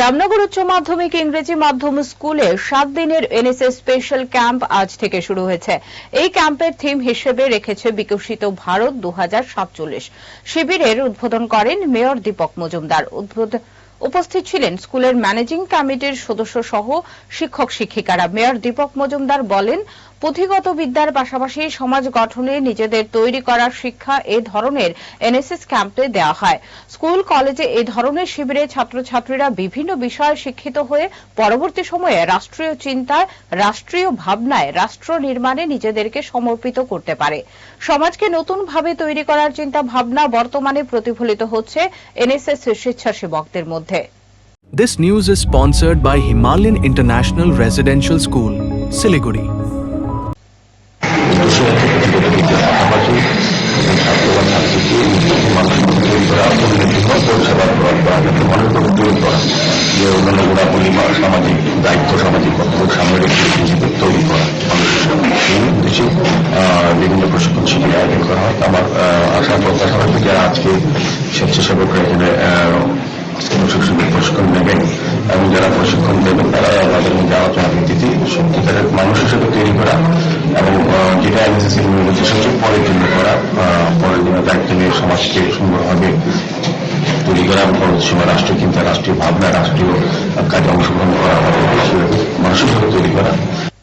রামনগর উচ্চ মাধ্যমিক ইংরেজি মাধ্যম স্কুলে সাত দিনের এনএসএস স্পেশাল ক্যাম্প আজ থেকে শুরু হয়েছে। এই ক্যাম্পের থিম হিসেবে রেখেছে বিকশিত ভারত দু হাজার সাতচল্লিশ। শিবিরের উদ্বোধন করেন মেয়র দীপক মজুমদার। উপস্থিত ছিলেন স্কুলের ম্যানেজিং কমিটির সদস্য সহ শিক্ষক শিক্ষিকারা মেয়র দীপক মজুমদার বলেন পুঁথিগত বিদ্যার পাশাপাশি সমাজ গঠনে নিজেদের তৈরি করার শিক্ষা এ ধরনের এনএসএস ক্যাম্পে দেওয়া হয়। স্কুল কলেজে এই ধরনের শিবিরে ছাত্রছাত্রীরা বিভিন্ন বিষয়ে শিক্ষিত হয়ে পরবর্তী সময়ে রাষ্ট্রীয় চিন্তায় রাষ্ট্রীয় ভাবনায় রাষ্ট্র নির্মাণে নিজেদেরকে সমর্পিত করতে পারে। সমাজকে নতুনভাবে তৈরি করার চিন্তা ভাবনা বর্তমানে প্রতিফলিত হচ্ছে এনএসএস স্বেচ্ছাসেবকদের মধ্যে। This news is sponsored by Himalayan International Residential School, Siliguri. পাশাপাশি ছাত্র বা ছাত্রীকে মানুষ তৈরি করা অন্যের জন্য পরিষেবা করা যাতে মানুষ তৈরি করা যে অন্যান্য গুণাবলী সামাজিক দায়িত্ব সামাজিক কর্তব্য সামনে রেখে নিজেদের তৈরি করা মানুষের এই উদ্দেশ্যে বিভিন্ন প্রশিক্ষণ শিবির আয়োজন করা হয়। আমার আশা, প্রত্যাশা যারা আজকে স্বেচ্ছাসেবকরা এখানে দেবেন তারা তাদের মধ্যে আলোচনা ভিত্তিতে সত্যিকারের মানুষ হিসেবে তৈরি করা এবং যেটা এনএসএসি উদ্দেশ্য হচ্ছে পরের জন্য করা পরের জন্য দায়িত্ব নিয়ে সমাজকে সুন্দরভাবে তৈরি করা এবং পরবর্তী সময় রাষ্ট্রীয় চিন্তা, রাষ্ট্রীয় ভাবনা, রাষ্ট্রীয় কাজে অংশগ্রহণ